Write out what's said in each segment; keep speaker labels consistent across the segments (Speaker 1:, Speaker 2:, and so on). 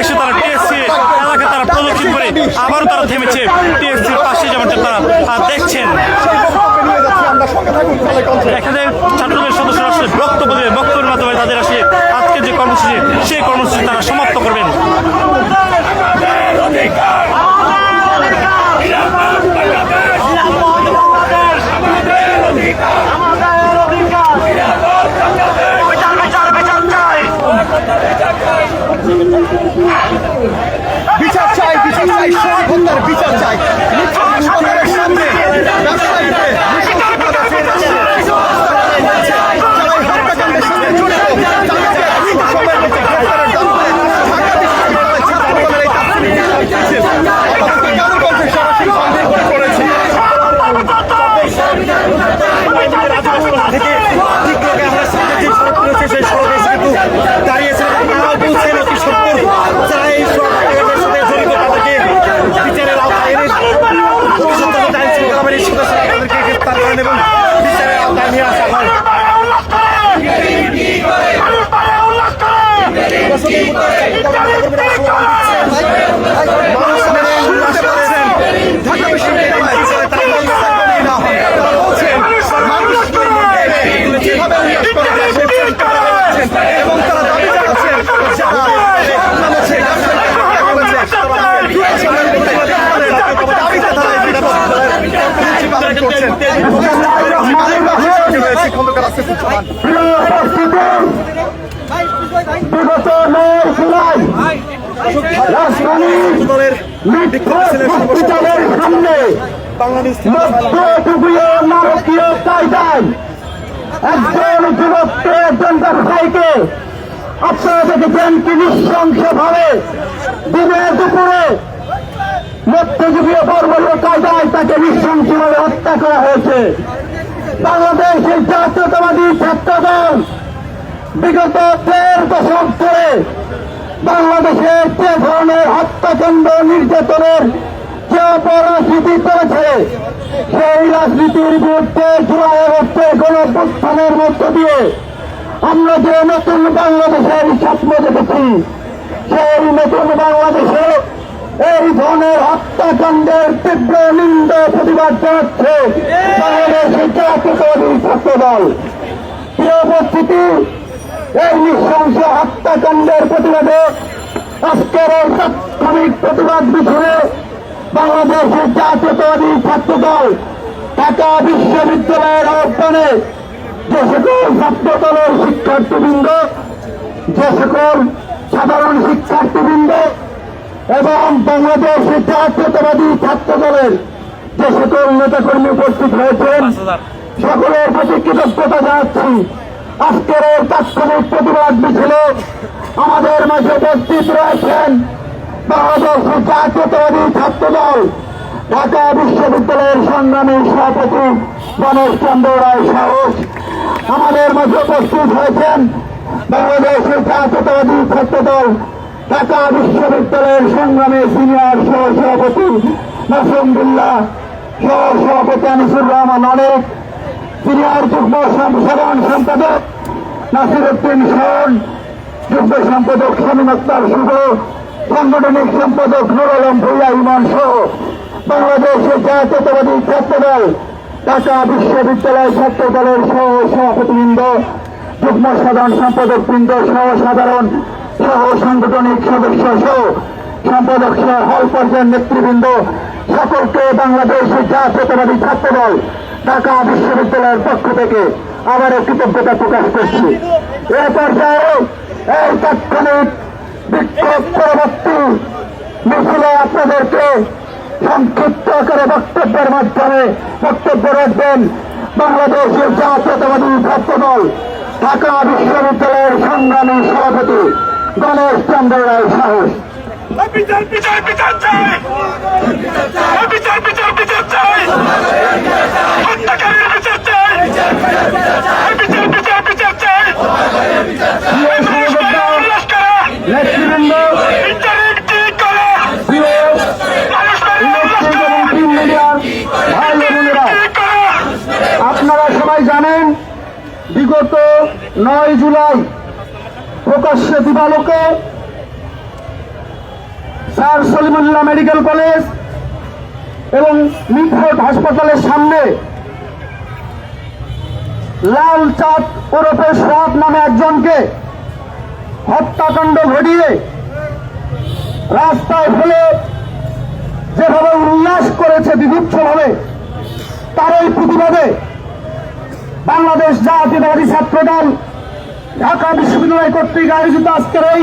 Speaker 1: এসে তারা টিএসসি এলাকা তারা প্রদক্ষিণ করে আবারও তারা থেমেছে। টিএসসির পাশে যেমনটা তারা দেখছেন। এখানে ছাত্রদের সদস্যরা আসলে বক্তব্য দেবে, বক্তব্যের মাধ্যমে তাদের আসলে আজকে যে কর্মসূচি, সেই কর্মসূচি তারা সমাপ্ত করবেন
Speaker 2: বিচার চাই বিচার চাই শহীদ হত্যার বিচার চাই মিথ্যা হাসপাতালের সামনে ব্যবসায়ীদের নৃশংসভাবে ফেলেছে। যারা এই হত্যাকাণ্ডের সাথে জড়িত, তাদেরকে দ্রুত সময়ের মধ্যে গ্রেফতারের দাবিতে ঢাকা বিশ্ববিদ্যালয়ের ছাত্রদলের এই তাৎক্ষণিক বিক্ষোভ চলছে। আমাদেরকে কাদের কণ্ঠে সরাসরি সংযোগ করেছে
Speaker 3: থেকে টিকটকে আমরা সামনে যে সড়ক রয়েছে সেই সড়কে এসে কিন্তু দাঁড়িয়েছে তারাও বলছেন অতি সত্তর যারা এই সব হত্যাকাণ্ডের সাথে জড়িত তাদেরকে বিচারের আওতায় এনে অতি সত্তর যে আইন শৃঙ্খলা বাহিনীর সদস্যরা তাদেরকে গ্রেপ্তার করেন এবং বিচারের আওতায় নিয়ে আসা হয় মানুষ মেনে উল্লাস করেছেন
Speaker 2: ঢাকা বিশ্ববিদ্যালয়ের বিচারে তারা মন্তব্য করেই না হয়। তারা বলছেন, মানুষ কীভাবে উল্লাস করে দেশ বলছেন, তারা বলছেন, এবং তারা দাবি জানাচ্ছেন, যারা এই হামলা হচ্ছে, ব্যবসায়ীকে হত্যা করেছে, তাদেরকে দ্রুত সময়ের মধ্যে গ্রেফতারের দাবিতে তারা এই বিশ্ববিদ্যালয়ের প্রিন্সিপাল করছেন। রয়েছে খন্দকার আসিফুজ্জামান।
Speaker 4: বিগত নয় জুলাই রাজধানীর
Speaker 3: দলের বিক্ষোভ মিছিলের
Speaker 4: সামনে
Speaker 3: বাংলাদেশ
Speaker 4: নারকীয় কায়দায় একজন যুবককে একজন ব্যবসায়ীকে আপনারা দেখেছেন কি নৃশংস ভাবে দিনে দুপুরে মধ্যযুগীয় বর্বরীয় কায়দায় তাকে নৃশংসভাবে হত্যা করা হয়েছে। বাংলাদেশের জাতীয়তাবাদী ছাত্র বিগত দেড় দশক ধরে বাংলাদেশে যে ধরনের হত্যাকাণ্ড নির্যাতনের যে অপরাজনীতি করেছে, সেই রাজনীতির বিরুদ্ধে জুলাই আগস্টের গণপ্রস্থানের মধ্য দিয়ে আমরা যে নতুন বাংলাদেশের স্বপ্ন দেখেছি, সেই নতুন বাংলাদেশে এই ধরনের হত্যাকাণ্ডের তীব্র নিন্দ প্রতিবাদ জানাচ্ছে ছাত্র দল উপস্থিতি, এই নৃশংস হত্যাকাণ্ডের প্রতিবাদে আজকের তাৎক্ষণিক প্রতিবাদ মিছিলে বাংলাদেশের জাতীয়তাবাদী ছাত্র দল ঢাকা বিশ্ববিদ্যালয়ের আহ্বানে যে সকল ছাত্র দলের শিক্ষার্থীবৃন্দ, যে সকল সাধারণ শিক্ষার্থীবৃন্দ এবং বাংলাদেশ জাতীয়তাবাদী ছাত্র দলের যে সকল নেতাকর্মী উপস্থিত হয়েছেন সকলের প্রতি কৃতজ্ঞতা জানাচ্ছি। আজকের এই তাৎক্ষণিক প্রতিবাদ মিছিলে আমাদের মাঝে উপস্থিত রয়েছেন বাংলাদেশ জাতীয়তাবাদী ছাত্র দল ঢাকা বিশ্ববিদ্যালয়ের সংগ্রামী সভাপতি গণেশ চন্দ্র রায় সাহস। আমাদের মাঝে উপস্থিত হয়েছেন বাংলাদেশের জাতীয়তাবাদী ছাত্র দল ঢাকা বিশ্ববিদ্যালয়ের সংগ্রামী সিনিয়র সহ সভাপতি নাসিমুল্লাহ সহ সভাপতি আনিসুর রহমান অনেক সিনিয়র যুগ্ম সাধারণ সম্পাদক নাসিরুদ্দিন শরণ যুগ্ম সম্পাদক শামীম আক্তার শুভ সাংগঠনিক সম্পাদক নুর আলম ভুইয়া ইমান সহ বাংলাদেশের জাতীয়তাবাদী ছাত্র দল ঢাকা বিশ্ববিদ্যালয় ছাত্র দলের সহ সভাপতিবৃন্দ যুগ্ম সাধারণ সম্পাদক বৃন্দ সহ সাধারণ সহ সাংগঠনিক সদস্য সহ সম্পাদক সহ হল পর্যায়ের নেতৃবৃন্দ, সকলকে বাংলাদেশের জাতীয়তাবাদী ছাত্র দল ঢাকা বিশ্ববিদ্যালয়ের পক্ষ থেকে আবার কৃতজ্ঞতা প্রকাশ করছি। এ পর্যায়ে এই তাৎক্ষণিক বিক্ষোভ পরবর্তী মিছিলে আপনাদেরকে সংক্ষিপ্ত করে বক্তব্যের মাধ্যমে বক্তব্য রাখবেন। বাংলাদেশের জাতীয়তাবাদী ছাত্র দল ঢাকা বিশ্ববিদ্যালয়ের সংগ্রামী সভাপতি গণেশ চন্দ্র রায় সাহস।
Speaker 5: বিচার বিচার বিচার চাই! বিচার বিচার বিচার চাই! হত্যাকারীর বিচার চাই! বিচার বিচার বিচার চাই!
Speaker 4: আপনারা সবাই জানেন বিগত নয় জুলাই প্রকাশ্যে দিবালোকে স্যার সলিমুল্লাহ মেডিকেল কলেজ এবং মিটফোর্ড হাসপাতালের সামনে লাল চাঁদ ওরফে সোয়াব নামে একজনকে হত্যাকাণ্ড ঘটিয়ে রাস্তায় ফেলে যেভাবে উল্লাস করেছে বিভৎসভাবে তার এই প্রতিবাদে বাংলাদেশ জাতীয়তাবাদী ছাত্রদল ঢাকা বিশ্ববিদ্যালয় কর্তৃক আয়োজিত আজকের এই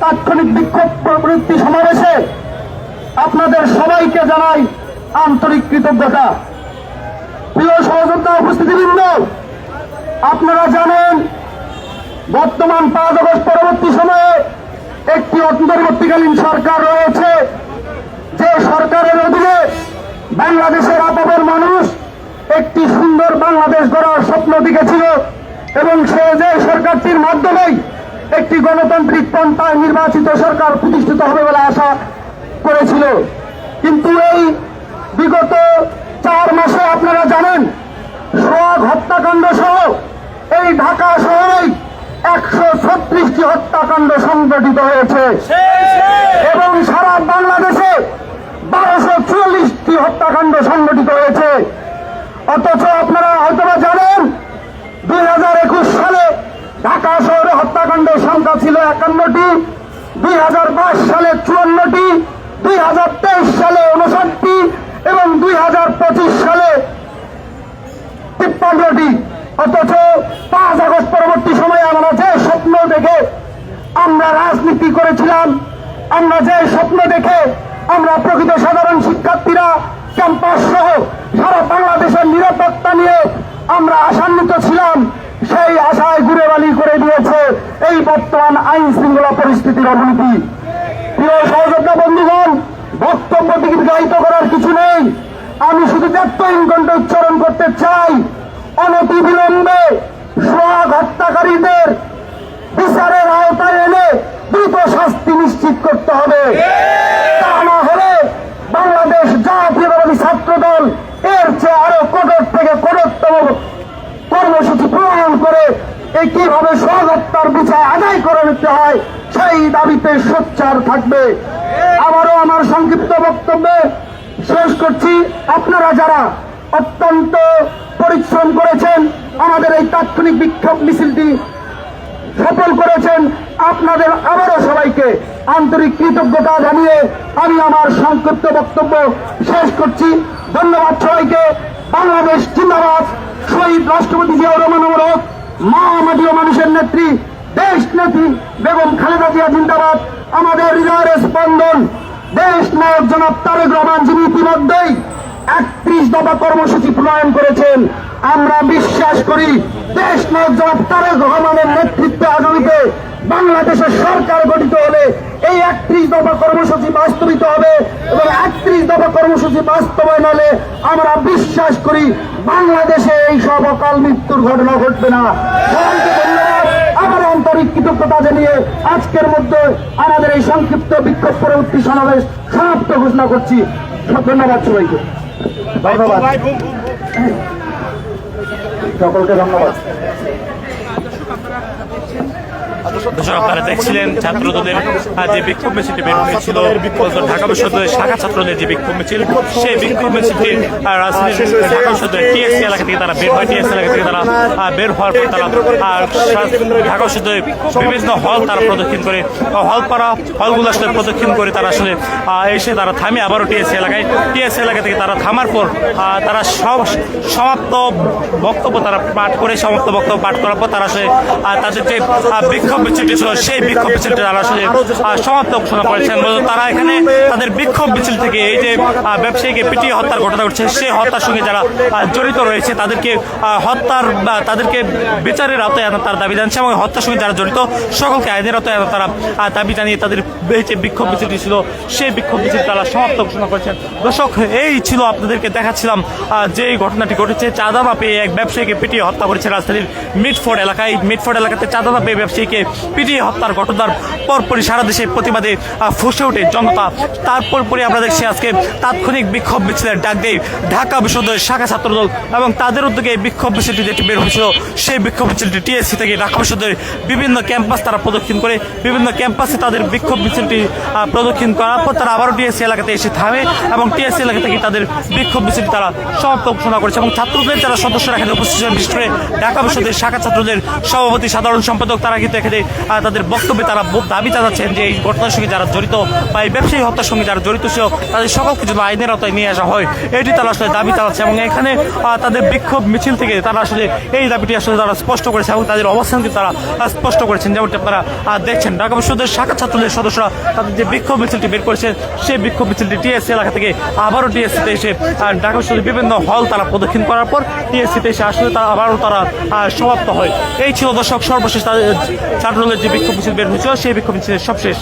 Speaker 4: তাৎক্ষণিক বিক্ষোভ প্রবৃত্তি সমাবেশে আপনাদের সবাইকে জানাই আন্তরিক কৃতজ্ঞতা। প্রিয় সহযোদ্ধা উপস্থিতিবৃন্দ, আপনারা জানেন, বর্তমান পাঁচ আগস্ট পরবর্তী সময়ে একটি অন্তর্বর্তীকালীন সরকার রয়েছে, যে সরকারের অধীনে বাংলাদেশের আপাবের মানুষ একটি সুন্দর বাংলাদেশ গড়ার স্বপ্ন দেখেছিল। এবং সে যে সরকারটির মাধ্যমেই একটি গণতান্ত্রিক পন্থায় নির্বাচিত সরকার প্রতিষ্ঠিত হবে বলে আশা করেছিল। কিন্তু এই বিগত চার মাসে আপনারা জানেন সোয়াগ হত্যাকাণ্ড সহ এই ঢাকা শহরেই একশো ছত্রিশটি হত্যাকাণ্ড সংগঠিত হয়েছে। এবং সারা বাংলাদেশে বারোশো চুয়াল্লিশটি হত্যাকাণ্ড সংগঠিত হয়েছে। অথচ আপনারা হয়তোবা জানেন, দুই হাজার একুশ ঢাকা শহরে হত্যাকাণ্ডের সংখ্যা ছিল একান্নটি। দুই হাজার বাইশ সালে চুয়ান্নটি, দুই হাজার তেইশ সালে উনষাটটি এবং দুই হাজার পঁচিশ সালে তিপ্পান্নটি। অথচ পাঁচ আগস্ট পরবর্তী সময়ে আমরা যে স্বপ্ন দেখে আমরা রাজনীতি করেছিলাম, আমরা যে স্বপ্ন দেখে আমরা প্রকৃত সাধারণ শিক্ষার্থীরা ক্যাম্পাস সহ সারা বাংলাদেশের নিরাপত্তা নিয়ে আমরা আশান্বিত ছিলাম। সেই আশায় ঘুরে বালি করে দিয়েছে এই বর্তমান আইন শৃঙ্খলা পরিস্থিতির অবনতি। প্রিয় সহযোদ্ধা বন্ধুগণ, বক্তব্য দীর্ঘায়িত করার কিছু নেই। আমি শুধু ব্যক্তহীন কণ্ঠ উচ্চারণ করতে চাই। অনতি বিলম্বে সোহাগ হত্যাকারীদের বিচারের আওতায় এনে দ্রুত শাস্তি নিশ্চিত করতে হবে তা না হলে বাংলাদেশ জাতীয়তাবাদী ছাত্র দল এর চেয়ে আরও কঠোর থেকে কঠোরতম কর্মসূচি প্রণয়ন করে এই কীভাবে সহগত্তার বিচার আদায় করে নিতে হয়, সেই দাবিতে সোচ্চার থাকবে। আবারও আমার সংক্ষিপ্ত বক্তব্যে শেষ করছি। আপনারা যারা অত্যন্ত পরিশ্রম করেছেন, আমাদের এই তাৎক্ষণিক বিক্ষোভ মিছিলটি সফল করেছেন, আপনাদের আবারও সবাইকে আন্তরিক কৃতজ্ঞতা জানিয়ে আমি আমার সংক্ষিপ্ত বক্তব্য শেষ করছি। ধন্যবাদ সবাইকে। বাংলাদেশ জিন্দাবাদ। শহীদ রাষ্ট্রপতি জিয়াউর রহমান মা মাটি মানুষের নেত্রী দেশ নেত্রী বেগম খালেদা জিয়া জিন্দাবাদ, আমাদের হৃদয়ের স্পন্দন। দেশ নায়ক জনাব তারেক রহমান, যিনি ইতিমধ্যেই একত্রিশ দফা কর্মসূচি প্রণয়ন করেছেন। আমরা বিশ্বাস করি, দেশ নায়ক জনাব তারেক রহমানের নেতৃত্বে আগামীতে বাংলাদেশের সরকার গঠিত হলে এই একত্রিশ দফা কর্মসূচি বাস্তবিত হবে এবং একত্রিশ দফা কর্মসূচি বাস্তবায়ন হলে আমরা বিশ্বাস করি বাংলাদেশে এই সব অকাল মৃত্যুর ঘটনা ঘটবে না। আমার আন্তরিক কৃতজ্ঞতা জানিয়ে আজকের মধ্যে আমাদের এই সংক্ষিপ্ত বিক্ষোভ পরবর্তী সমাবেশ সমাপ্ত ঘোষণা করছি। ধন্যবাদ সবাইকে। ধন্যবাদ। সকলকে ধন্যবাদ।
Speaker 1: দর্শক আপনারা দেখছিলেন ছাত্রদের আহ, যে বিক্ষোভ মিছিলটি বের হয়েছিল ঢাকা বিশ্ববিদ্যালয়ের শাখা ছাত্রদের যে বিক্ষোভ মিছিল সেই বিক্ষোভ মিছিলটি রাজধানীর ঢাকা বিশ্ববিদ্যালয়ের টিএসসি এলাকা থেকে তারা বের হয় টিএসসি এলাকা থেকে তারা বের হওয়ার পর তারা ঢাকা বিশ্ববিদ্যালয়ের বিভিন্ন হল তারা প্রদক্ষিণ করে হল পাড়া হলগুলো আসলে প্রদক্ষিণ করে তারা আসলে এসে তারা থামে আবারও টিএসসি এলাকায়। টিএসসি এলাকা থেকে তারা থামার পর তারা সব সমাপ্ত বক্তব্য তারা পাঠ করে সমাপ্ত বক্তব্য পাঠ করার পর তারা আসলে তাদের যে আহ, বিক্ষোভ মিছিলটি ছিল সেই বিক্ষোভ মিছিলটি তারা আসলে আহ, সমাপ্ত ঘোষণা করেছেন। বলতে তারা এখানে তাদের বিক্ষোভ মিছিল থেকে এই যে ব্যবসায়ীকে পিটিয়ে হত্যার ঘটনা ঘটছে সেই হত্যার সঙ্গে যারা জড়িত রয়েছে তাদেরকে হত্যার তাদেরকে বিচারের আওতায় আনার তারা দাবি জানছে এবং হত্যার সঙ্গে যারা জড়িত সকলকে আইনের আওতায় আনার তারা দাবি জানিয়ে তাদের যে বিক্ষোভ মিছিলটি ছিল সেই বিক্ষোভ মিছিল তারা সমাপ্ত ঘোষণা করেছেন। দর্শক এই ছিল আপনাদেরকে দেখাচ্ছিলাম যে ঘটনাটি ঘটেছে। চাঁদা পেয়ে এক ব্যবসায়ীকে পিটিয়ে হত্যা করেছে রাজধানীর মিটফোর্ড এলাকায়। মিটফোর্ড এলাকাতে চাঁদা পেয়ে ব্যবসায়ীকে পিটিয়ে হত্যার ঘটনার পরপরই সারা দেশে প্রতিবাদে ফুসে ওঠে জনতা। তারপর পরে আমরা দেখছি আজকে তাৎক্ষণিক বিক্ষোভ মিছিলের ডাক দেয় ঢাকা বিশ্ববিদ্যালয়ের শাখা ছাত্রদল এবং তাদের উদ্যোগে বিক্ষোভ মিছিলটি যেটি বের হয়েছিল, সেই বিক্ষোভ মিছিলটি টিএসসি থেকে ঢাকা বিশ্ববিদ্যালয়ের বিভিন্ন ক্যাম্পাস তারা প্রদক্ষিণ করে, বিভিন্ন ক্যাম্পাসে তাদের বিক্ষোভ মিছিলটি প্রদক্ষিণ করার পর তারা আবারও টিএসসি এলাকাতে এসে থামে এবং টিএসসি এলাকা থেকে তাদের বিক্ষোভ মিছিলটি তারা সমাপ্ত ঘোষণা করেছে এবং ছাত্রদের যারা সদস্যরা এখানে উপস্থিত ছিলেন, বিশেষ করে ঢাকা বিশ্ববিদ্যালয়ের শাখা ছাত্রদের সভাপতি, সাধারণ সম্পাদক, তারা কিন্তু এখানে আহ, তাদের বক্তব্যে তারা দাবি জানাচ্ছেন যে এই ঘটনার সঙ্গে যারা জড়িত বা এই ব্যবসায়ী হত্যার সঙ্গে যারা জড়িত ছিল তাদের সকলকে যেন আইনের আওতায় নিয়ে আসা হয়। এটি তারা আসলে দাবি চালাচ্ছে এবং এখানে তাদের বিক্ষোভ মিছিল থেকে তারা আসলে এই দাবিটি আসলে তারা স্পষ্ট করেছে এবং তাদের অবস্থানকে তারা স্পষ্ট করেছেন। যেমনটি আপনারা দেখছেন ঢাকা বিশ্ববিদ্যালয়ের শাখা ছাত্রদের সদস্যরা তাদের যে বিক্ষোভ মিছিলটি বের করেছে সেই বিক্ষোভ মিছিলটি টিএসসি এলাকা থেকে আবারও টিএসসিতে এসে ঢাকা বিশ্ববিদ্যালয়ের বিভিন্ন হল তারা প্রদক্ষিণ করার পর টিএসসিতে এসে আসলে তারা আবারও তারা সমাপ্ত হয়। এই ছিল দর্শক সর্বশেষ তাদের ছাত্রদলের যে বিক্ষোভ মিছিল বের হয়েছিল সেই বিক্ষোভ মিছিলের সবশেষ